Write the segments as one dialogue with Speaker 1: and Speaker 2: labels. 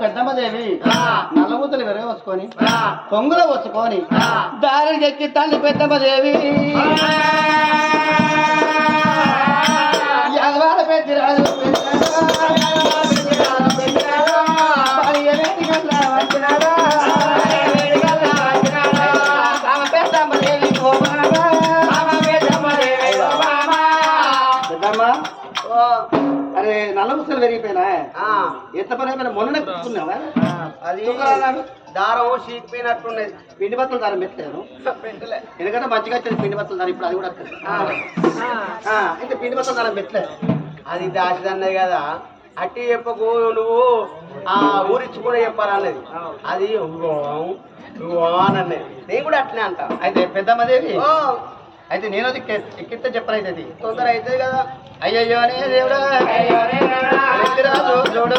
Speaker 1: పెద్దమ్మదేవి నల్లమూతలు విరగవచ్చుకొని పొంగుల వచ్చుకొని దారికి ఎక్కి తల్లి పెద్దమ్మదేవి యాదవాడ అరే నల్ల ముసలు పెరిగిపోయినా? ఎంత పని అయిపోయినా మొన్న కూర్చున్నావా
Speaker 2: అది. దారం చీకిపోయినట్టున్నది
Speaker 1: పిండి బత్తలు దాన్ని పెట్టాను ఎందుకంటే మంచిగా వచ్చేది పిండి బత్తలు దాని ఇప్పుడు అది కూడా అయితే పిండి బత్తలు దాన్ని పెట్టలేదు
Speaker 2: అది దాచిదన్నది కదా. అట్టి చెప్పకు నువ్వు ఆ ఊరిచ్చి కూడా చెప్పాలన్నది. అది అన్నది. నేను కూడా అట్లనే అంట.
Speaker 1: అయితే పెద్దమ్మదేవి
Speaker 2: ఓ,
Speaker 1: అయితే నేను ఎక్కితే చెప్పనైతే అది.
Speaker 2: తొందర అవుతుంది కదా.
Speaker 1: అయ్యయ్యో అనే దేవుడా. చూడు.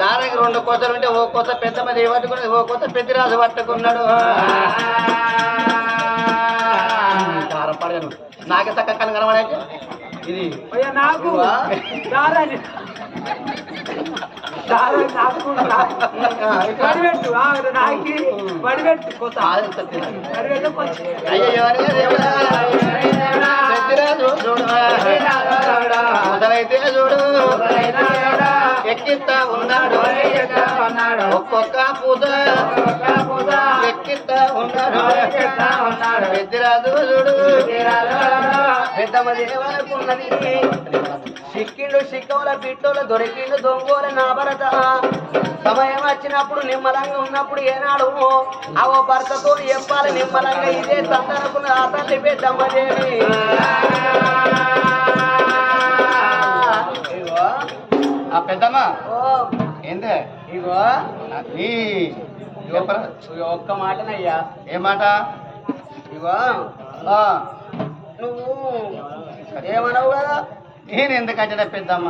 Speaker 1: దానికి రెండు కోతలు ఉంటే ఓ కోత పెద్దమ్మది పట్టుకున్నది ఓ కోత పెద్దిరాజు పట్టుకున్నాడు. పడగను నాకే చక్క కను కనబడైతే ఇది.
Speaker 2: నాకు
Speaker 1: మొదలైతే చూడు ఎక్కిస్తా ఉన్నాడు ఒక్కొక్క పూజ ఎక్కిస్తా ఉన్నాడు పెద్దిరాజు చూడు
Speaker 2: పెద్దమ్మ దేవాలకున్నది సిక్కిండు సిక్కవుల బిట్టోల దొరికిండు దొంగోల నా భరత సమయం వచ్చినప్పుడు నిమ్మలంగా ఉన్నప్పుడు ఏనాడు అవో భర్తతో చెప్పాలి నిమ్మలంగా ఇదే సందనకున్న ఆ తల్లి పెద్దమ్మ దేవి ఇగో
Speaker 1: ఆ పెద్దమ్మ
Speaker 2: ఓ.
Speaker 1: ఏందే?
Speaker 2: ఇగో. ఇగో ఒక్క మాటనయ్యా.
Speaker 1: ఏ మాట?
Speaker 2: ఇగో నువ్వు ఏమనవు కదా?
Speaker 1: నేను ఎందుకంటే పెద్దమ్మ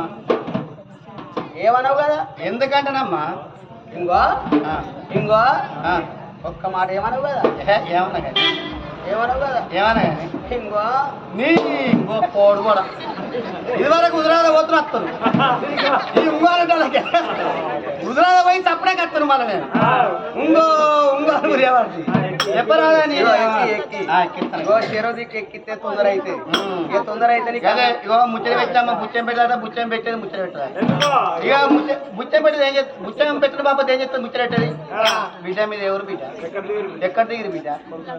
Speaker 2: ఏమనవు కదా?
Speaker 1: ఎందుకంటేనమ్మా.
Speaker 2: ఇంగో
Speaker 1: ఆ,
Speaker 2: ఒక్క మాట ఏమనవు కదా?
Speaker 1: ఏమన్నా కానీ.
Speaker 2: ఏమనవు కదా?
Speaker 1: ఏమన్నా కానీ.
Speaker 2: ఇంగో.
Speaker 1: నీ ఇంకో పోడు కూడా. ఇదివరకు ఉదరాల పోతున్నా వస్తాను ఈ ఉంగాలంటే ఉదరాల పోయి తప్పుడే కత్తాను మళ్ళీ నేను. ఉంగో ఉంగాలు మురియావాడి
Speaker 2: ఎక్కితే తొందర అయితే. ఇక తొందర అయితే
Speaker 1: ఇగో ముచ్చట పెట్టామా? బుచ్చం పెట్టాదా బుచ్చం పెట్టేది ముచ్చట పెట్టదా ఇక ముచ్చ బుచ్చం పెట్టేది ఏం చేస్తుంది బుచ్చం పెట్టిన బాబు ఏం చేస్తుంది ముచ్చట పెట్టేది? బిడ్డ మీద ఎవరు బిడ్డ? ఎక్కడ దిగిరు బిడ్డ?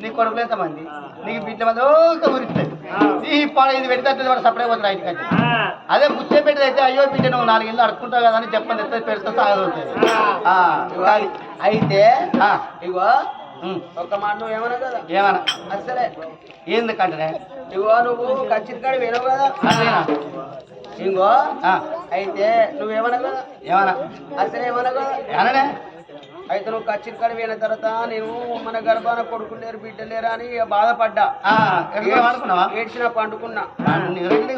Speaker 1: నీ కొడుకులు ఎంతమంది? నీకు బిడ్డ మంది ఓక ఊరిస్తాయి ఈ పాడ ఇది పెడితే వాడు సపరే పోతాడు ఇంటికి అదే బుచ్చం పెట్టేది అయితే అయ్యో బిడ్డ నువ్వు నాలుగు ఇల్లు అడుకుంటావు కదా అని చెప్పని పెడితే
Speaker 2: అయి- అయితే. ఇగో. ఒక్క మాట నువ్వు ఏమనవు కదా?
Speaker 1: ఏమన్నా?
Speaker 2: అసలే
Speaker 1: ఏందుకంటే
Speaker 2: ఇగో నువ్వు ఖచ్చితంగా వినవు కదా?
Speaker 1: ఆ,
Speaker 2: అయితే నువ్వేమనవు కదా?
Speaker 1: ఏమన్నా?
Speaker 2: అసలే ఏమనవు కదా? అయితే నువ్వు ఖచ్చితంగా విన తర్వాత నేను మన గర్భాన కొడుకులు లేరు బిడ్డ లేరా అని బాధపడ్డా. ఏడ్చిన పండుకున్నా.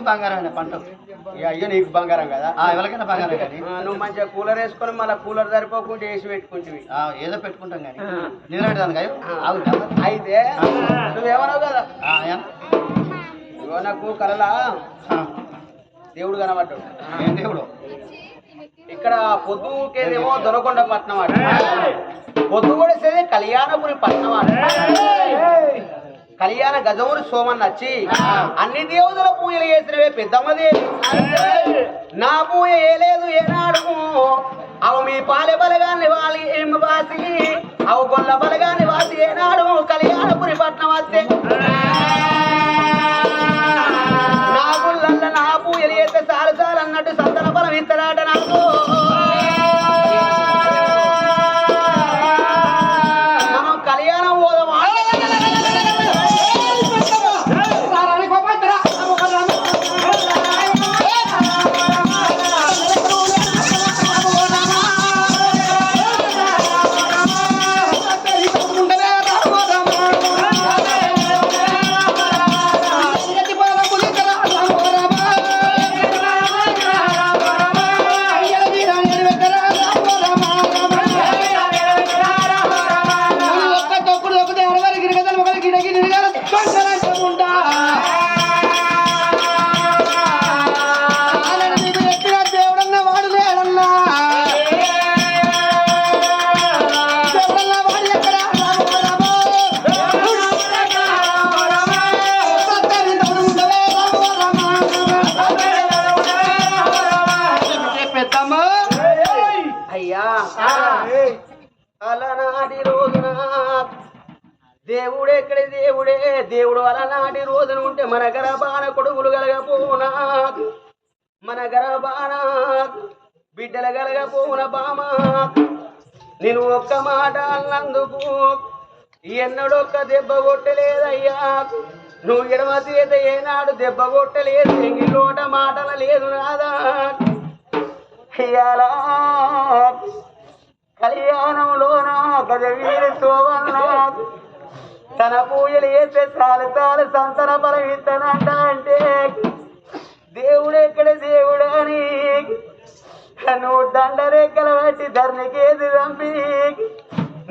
Speaker 1: బంగారం పంట
Speaker 2: అయ్యో నీకు బంగారం కదా?
Speaker 1: ఆ, ఎవరికైనా బంగారం కానీ.
Speaker 2: నువ్వు మంచిగా కూలర్ వేసుకొని మళ్ళీ కూలర్ సరిపోకుండా వేసి పెట్టుకుంటువి.
Speaker 1: ఏదో పెట్టుకుంటాం కానీ. నిలబెడతాను
Speaker 2: అయితే నువ్వేమన్నావు కదా? నాకు కలలా. దేవుడు కనబడ్డాడు.
Speaker 1: దేవుడు?
Speaker 2: ఇక్కడ పొద్దుకేదేమో దొనకొండ పట్నం అట. పొద్దు కూడా కళ్యాణపురి పట్నం అట. కళ్యాణ గజముని సోమన్ వచ్చి అన్ని దేవుదుల పూజలు చేసినవే పెద్దమ్మదేవి. నా పూజ ఏలేదు ఏనాడు అవు మీ పాలె బలగాన్ని వాలి ఏమి వాసి అవు గొల్ల బలగాన్ని వాసి ఏనాడు కళ్యాణపురి పట్నం వస్తే. నా గుళ్ళల్ల నా పూజలు చేస్తే సాలు సాలు అన్నట్టు సంతన బలం ఇస్తాడట దేవుడే ఎక్కడి దేవుడే. దేవుడు అలనాటి రోజున ఉంటే మన గర్భాన కొడుకులు కలగపోనా మన గర్భాన బిడ్డలు కలగపోన బామా నేను ఒక్క మాట అన్నందుకు ఎన్నడొక్క దెబ్బ కొట్టలేదయ్యా నువ్వు ఎడమ చేత ఏనాడు దెబ్బ కొట్టలేదు. ఎంగిలోట మాటల లేదు నాదా అయ్యాలా కళ్యాణంలో నా గజవీరి శోభన్నా తన పూజలు చేస్తే చాలు చాలు సంతన బలం ఇస్తానంట అంటే. దేవుడు ఎక్కడ దేవుడు అని. నువ్వు వచ్చి బట్టి ధరణికేది రంపి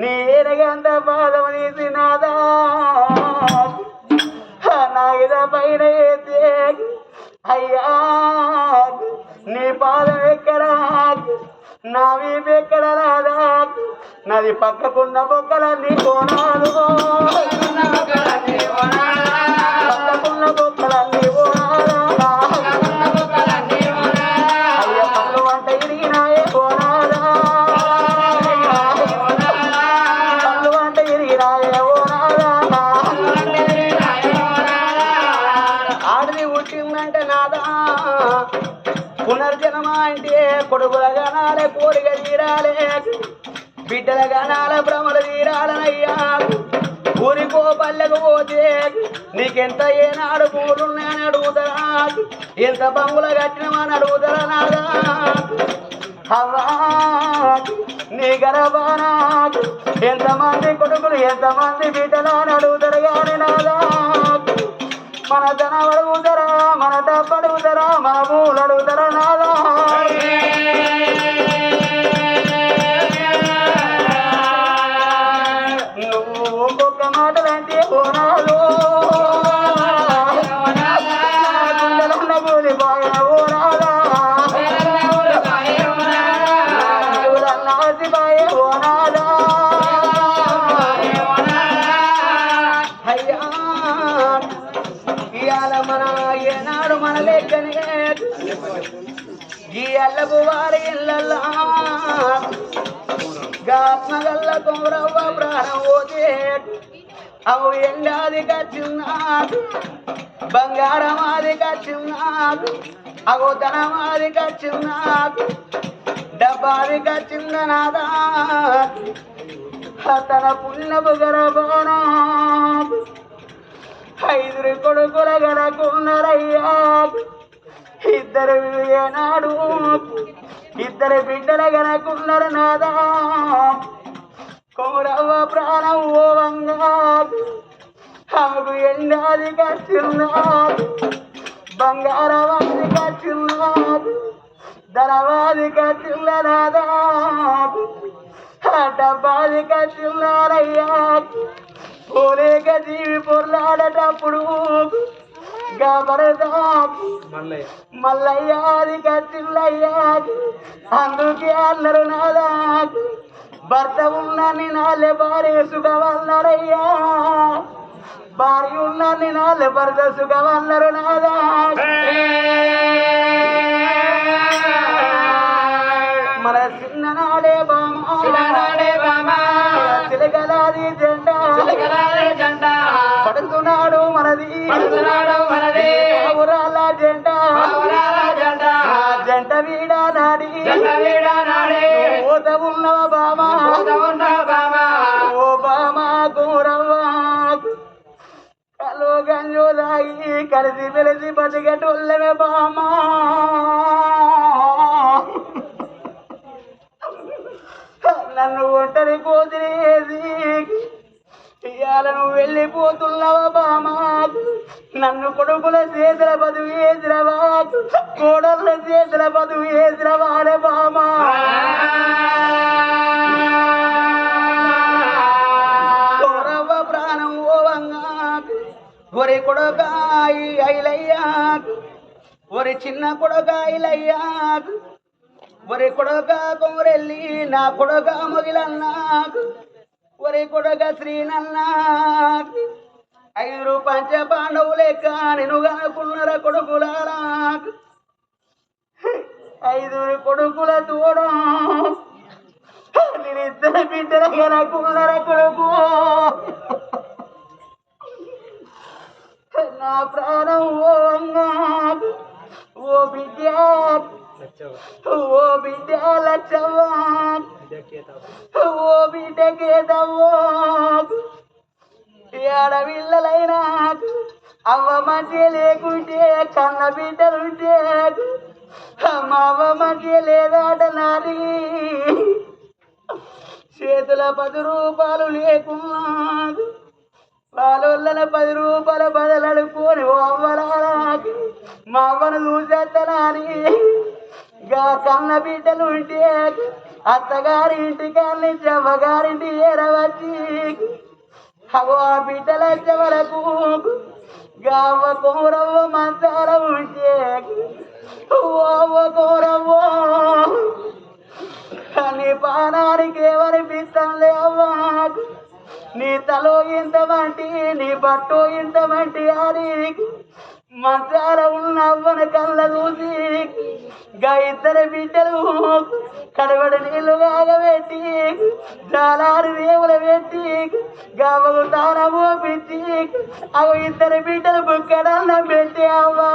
Speaker 2: నీ ఏనగంత పాదం తీసి నాదా? నా పైన అయ్యా నీ పాదం ఎక్కడా? నా వీపు ఎక్కడ రాదా నాది పక్కకున్న బొక్కలన్నీ కోనాలు భ్రమల తీరాలనయ్యా ఊరికో పల్లెకు పోతే నీకెంత ఏనాడు పూలున్నాయని అడుగుతారా? ఎంత బంగుల కట్టినమని అడుగుతారా నాదా? అవ్వా నీ గర్భానా ఎంతమంది కొడుకులు ఎంతమంది బిడ్డలు అని అడుగుతారు కానీ నాదా? మన ధనం అడుగుతారా మన డబ్బు అడుగుతారా మన అడుగుతారా నాదా? జీవులన్న ఆసిపోయే ఓనాలా అయ్యా. ఇవాళ మన ఏనాడు మన లెక్కనే ఈ అల్లపు వారి ఇళ్ళల్లా. గాత్మగల్ల కుమరవ్వ ప్రాణం పోతే అవు ఎండాది కచ్చున్నాడు. బంగారం అది కచ్చున్నాడు. అగో ధనమాది కచ్చున్నాడు. డబ్బాది కచ్చిందనాదా తన పుణ్యపు గరబానా ఐదురు కొడుకుల గనకున్నారయ్యా. ఇద్దరు ఏనాడు ఇద్దరు బిడ్డల గనకున్నారు నాదా. కొమురవ్వ ప్రాణం ఓవంగా ఆమెకు ఎండాది కచ్చున్నాడు బంగారవాది కచ్చున్నాడు ధనవాది కచ్చున్ననాదా డబ్బాది చిల్లారయ్యా పోలేక జీవి పొర్లాడేటప్పుడు మల్లయ్యాది కచ్చిల్లయ్యా అందుకే అన్నారు నాదా భర్త ఉన్నని నాలే భార్య సుఖవల్లరయ్యా భార్య ఉన్నని నాలే భర్త సుఖవల్లరు నాదా మన చిన్ననాడే బామా. తిలగలాది జెండా. పడుతున్నాడు మనది. ఊరాల జెండా. ఆ జంట వీడా నాడి. ఓత ఉన్నవ బామా. ఓ బామా గౌరవ్వ. కలో గంజో దాగి కలిసి వెలిసి బతికటోళ్ళమే బామా. వెళ్ళిపోతున్నావా బామా? నన్ను కొడుకుల చేతుల బదువు వేసిరవా కోడళ్ళ చేతుల బదువు వేసిరవాడే బామా? ప్రాణం ఓవంగా ఒరి కొడకాయి ఐలయ్యా ఒరి చిన్న కొడకాయిలయ్యా ఒరి కొడక కొమరెల్లి నా కొడక మొగిలన్నా ఒరి కొడక శ్రీనన్నా ఐదు పంచ పాండవు లెక్క నేను కనుకున్నర కొడుకులారా. ఐదుగురు కొడుకుల తోడు నేను ఇద్దరు బిడ్డల కనుకున్నర కొడుకు. నా ప్రాణం ఓ ఓ బిడ్డ ఓ బిడ్డ లచ్చవ్వా ఓ బిడ్డకేదవ్వో ఏడవిళ్ళలైనా అవ్వ మంచి లేకుంటే కన్న బిడ్డలుంటే మా అవ్వ మంచి లేదాట నాది. చేతుల పది రూపాయలు లేకున్నాడు వాళ్ళ పది రూపాయల బదలడుకొని ఓ అవ్వలాకి మా అవ్వను చూసేస్తానని గా కన్న బిడ్డలు ఉంటే అత్తగారి ఇంటికాన్ని చెవ్వగారింటి ఏరవచ్చి అగో ఆ బిడ్డల వరకు గావ కోరవ్వ మంచాల ఉంటే ఓవ కోరవ్వ నీ పానానికి ఏమనిపిస్తానులే అవ్వా. నీ తలో ఇంత వంటి నీ బట్టో ఇంత వంటి అని మంచాల ఉన్న అవ్వన కళ్ళ చూసి గా ఇద్దరు బిడ్డలు కడవడి నీళ్ళు కాగబెట్టి జాలారి దేవులు పెట్టి గవ్వకు తాన పెట్టి అవి ఇద్దరు బిడ్డలు బుక్కడన్న పెట్టి అవ్వా.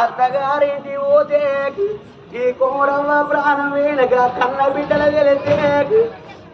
Speaker 2: అత్తగారింటి పోతే ఈ కోరమ్మ ప్రాణం వేలగా కన్న బిడ్డలు వెళితే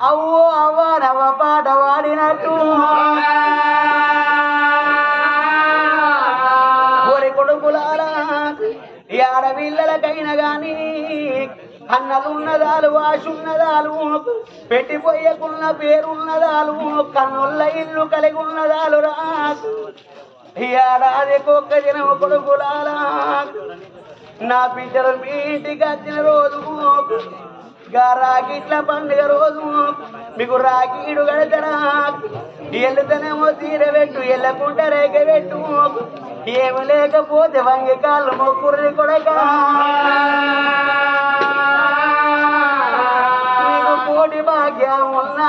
Speaker 2: అవ్వో అవ్వ నవ్వ పాట వాడినట్టు ఒరి కొడుకులారా ఈ ఆడపిల్లలకైనా గాని అన్నలున్నదాలు వాసున్నదాలు పెట్టిపోయకున్న పేరున్నదాలు కన్నుల్ల ఇల్లు కలిగి ఉన్నదాలు రా ఏడాది ఒక్క దినం కొడుకులారా నా బిడ్డలు మీ ఇంటికి వచ్చిన రోజు గా రాగిట్ల పండుగ రోజు. మీకు రాకీడు కడతారా? ఎల్లుతనేమో తీర పెట్టు ఎల్లకుంట రేగ పెట్టు. ఏమి లేకపోతే వంగి కాళ్ళు మొక్కుర్రి కొడక. కోటి భాగ్యం ఉన్నా.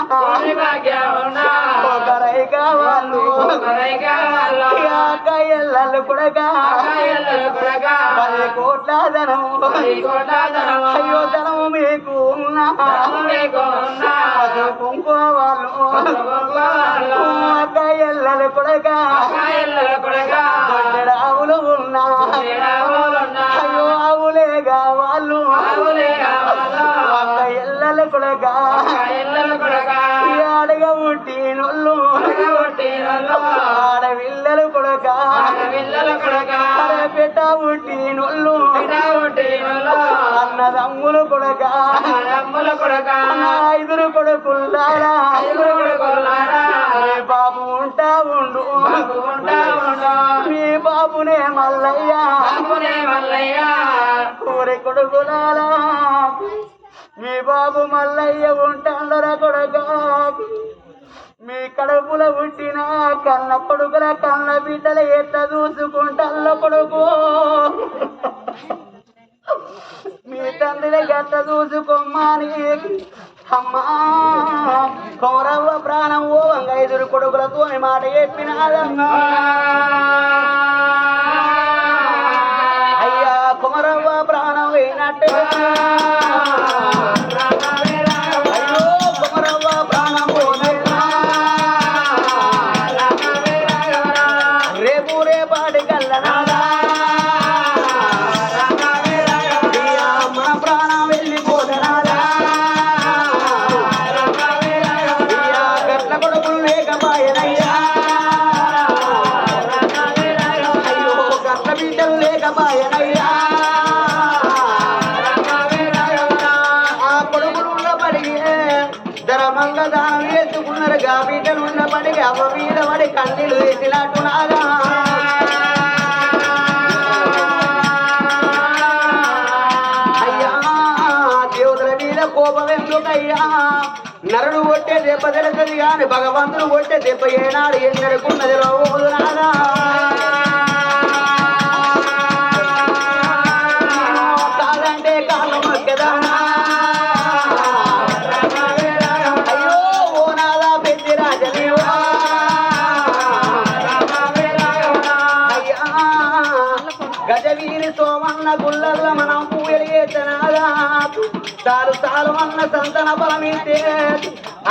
Speaker 2: ఒకరై కావాలి. ఎల్లలు కొడక. పది కోట్ల ధనం. పసుపు కుంకుమ వాళ్ళు అక్క ఎల్లలు కొడక. అన్నదమ్ములు కొడక. నా ఐదురు కొడుకుల్లారా. మీ బాబు ఉంటా ఉండు. మీ బాబునే మల్లయ్యా. ఊరి కొడుకులారా. మీ బాబు మల్లయ్య ఉంటాడరా కొడక. మీ కడుపుల పుట్టిన కన్న కొడుకుల కన్న బిడ్డల ఎట్ట చూసుకుంటల్ల కొడుకు? మీ తండ్రిని గట్ట చూసుకోమ్మని అమ్మా కౌరవ ప్రాణం ఓ వంగైదురు కొడుకులతో మాట చెప్పినాదమ్మా అయ్యా కుమరవ్వ ప్రాణం అయినట్టు. కన్నీళ్ళు వేసినట్టున్నారా అయ్యా దేవుల మీద కోపం ఎందుకయ్యా? నరుడు కొట్టే దెబ్బ తెలుస్తుంది కానీ భగవంతుడు కొట్టే దెబ్బ ఏనాడు ఎన్నడుకున్నది రోజు నాదా అన్న సంతన బలమిస్తే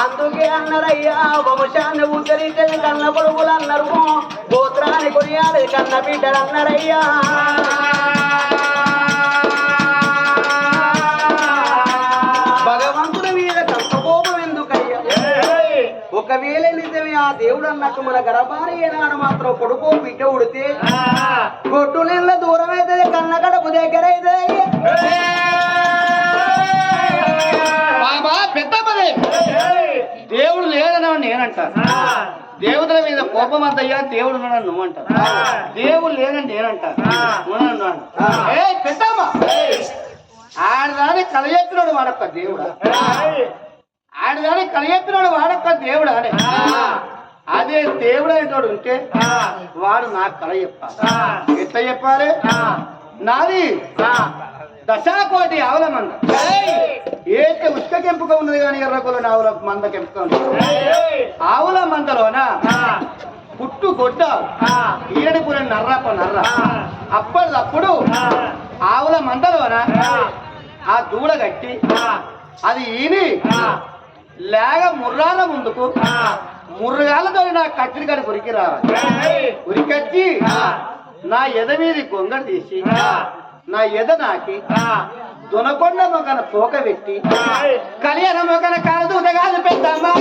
Speaker 2: అందుకే అన్నారయ్యా వంశాన్ని ఉద్ధరించని కన్న కొడుకులు అన్నారు. గోత్రాన్ని కొనియాలి కన్న బిడ్డలు అన్నారయ్యా. భగవంతుడి మీద కంత కోపం ఎందుకయ్యా ఒకవేళ నిజమే ఆ దేవుడు అన్నట్టు మన గర్భాన్ని ఏనాడు మాత్రం కొడుకో బిడ్డ ఉడితే గొడ్డు నీళ్ళ దూరం అయితే కన్న కడుపు దగ్గర అయితే
Speaker 1: పెద్దమ్మదే దేవుడు లేదని నేనంటాను దేవుడుల మీద కోపం అంతయ్యా దేవుడు ఉన్నాడని నువ్వు అంటావు దేవుడు నువ్వు అన్నాను. ఏయ్ పెద్దమ్మ. ఆడదాని కలయెత్తినాడు వాడొక్క దేవుడా. ఆడదాని కలయెత్తినాడు వాడొక్క దేవుడా అని. అదే దేవుడు అనేటోడు ఉంటే వాడు నాకు కల చెప్పాలి. ఎట్లా చెప్పాలి? నాది దశాకోటి ఆవుల మంద. ఏతే ఉష్క కెంపుక ఉన్నది కానీ ఎర్రకొల ఆవుల మంద కెంపుక ఉన్నది. ఆవుల మందలోన? పుట్టు గొడ్డ. ఈరడిపుర నర్రప నర్ర అప్పటిదప్పుడు ఆవుల మందలోన? ఆ. దూడ కట్టి అది ఈని లేగ ముర్రాల ముందుకు ముర్రగాలతో నా కట్టిన కాడి ఉరికి రావాలి. ఉరికొచ్చి నా ఎద మీది గొంగడు తీసి నా ఎద నాకి దునకొండ మొగన పోక పెట్టి కళ్యాణ మొగన కాదు కాదు పెద్దమ్మా.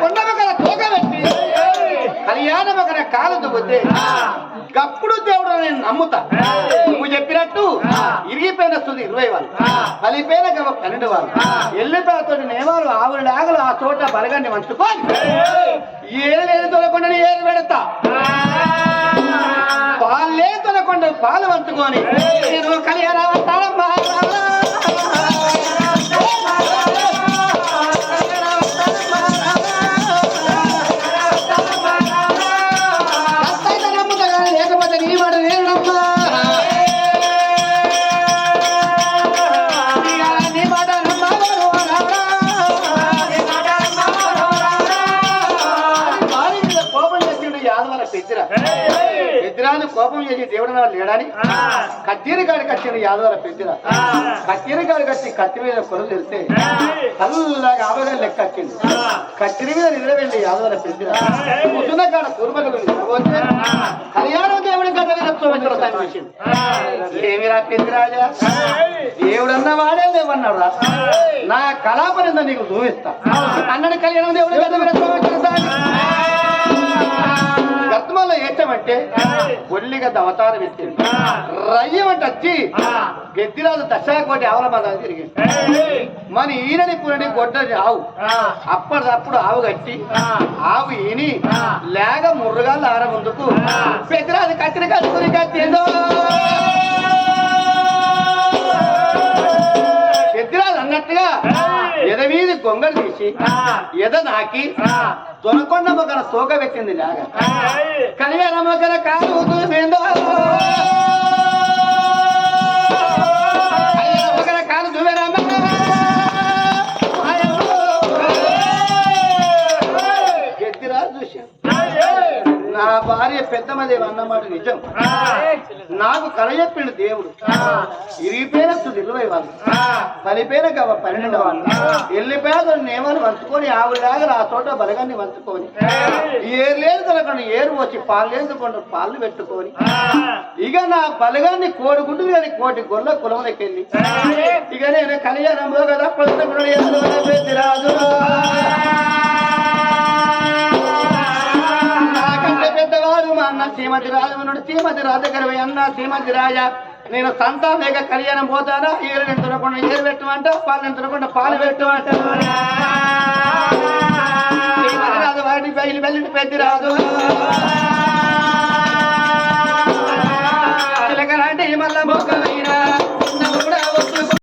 Speaker 1: దునకొండ పెట్టి కళ్యాణ మొగన కాలు దుబ్బితే గప్పుడు దేవుడు నేను నమ్ముతా. నువ్వు చెప్పినట్టు ఇరిగిపోయిన స్థుతి ఇరవై వాళ్ళు. కలిపోయిన గవ పన్నెండు వాళ్ళు. ఎల్లిపోతోటి నేవాలు ఆవులు లాగలు ఆ చోట బలగాన్ని వంచుకొని ఏలేదు తొలకుండా ఏరు పెడతా. పాలే తొలకుండా పాలు వంచుకొని నేను కళ్యాణ చేసి దేవుడు నా లేడని? కత్తిరి గాడి కట్టిండు యాదవల పెద్దిర కత్తిరి గాడి కట్టి కత్తి మీద కొలు తెలిస్తే చల్లగా ఆవగా లెక్క కట్టిండు కత్తిరి మీద నిలబెళ్ళి యాదవల పెద్దిర కూర్చున్న కాడ కూర్మలు నిలబోతే కళ్యాణం దేవుడి సంతోషింది ఏమిరా పెద్దిరాజా దేవుడన్న వాడే లేవన్నాడు రా నా కళాపరింద నీకు చూపిస్తా అన్నడి కళ్యాణం దేవుడి గత మీద గత్మలో ఏటమంటే ఒల్లిగా అవతారం ఎత్తింది. రయ్యమంటే వచ్చి గెద్దిరాజు దశాకోటి ఆవుల మంద తిరిగింది మన ఈనని పునని గొడ్డది ఆవు. అప్పటిదప్పుడు ఆవు కట్టి ఆవు ఈని లేక ముర్రుగాళ్ళు ఆర ముందుకు పెద్దరాజు కట్టిన కట్టుకుని కట్టిందో పెద్దరాజు అన్నట్టుగా ఎద మీది గొంగలు తీసి ఎద నాకి దొనకొండ మొగన తోక పెట్టింది లాగా కళ్యాణ మొగన కాలు దూసిందో. మొగన కాలు దూవేరమ్మా నా భార్య పెద్దమదేవి అన్నమాట నిజం. నాకు కల చెప్పిండు దేవుడు ఇరిగిపోయిన తుది ఇరవై వాళ్ళు. పలిపోయిన గవ పన్నెండు వాళ్ళు. ఎల్లిపోయాక నేమని వంచుకొని ఆవిడలాగా ఆ చోట బలగాన్ని వంచుకొని ఏరు లేదు తొలగండి ఏరు వచ్చి పాలు లేదు కొండ పాలు పెట్టుకొని ఇక నా బలగాన్ని కోడి గుడ్డు కానీ కోటి గొల్ల కులములకెళ్ళి ఇక నేను కళ్యాణంలో కదా పడుతున్నాడు రాజు. అన్న శ్రీమతి రాజు ఉన్నాడు. శ్రీమతి రాజు అన్న శ్రీమతి రాజ నేను సంతా లేక కళ్యాణం పోతానా? ఏరు నేను తినకుండా ఏరు పెట్టమంట పాలు నేను తినకుండా పాలు పెట్టమంట రాదు రాజు వాడిని బయలు వెళ్ళి పెద్ద రాజు చిలకలాంటి మళ్ళా మొక్క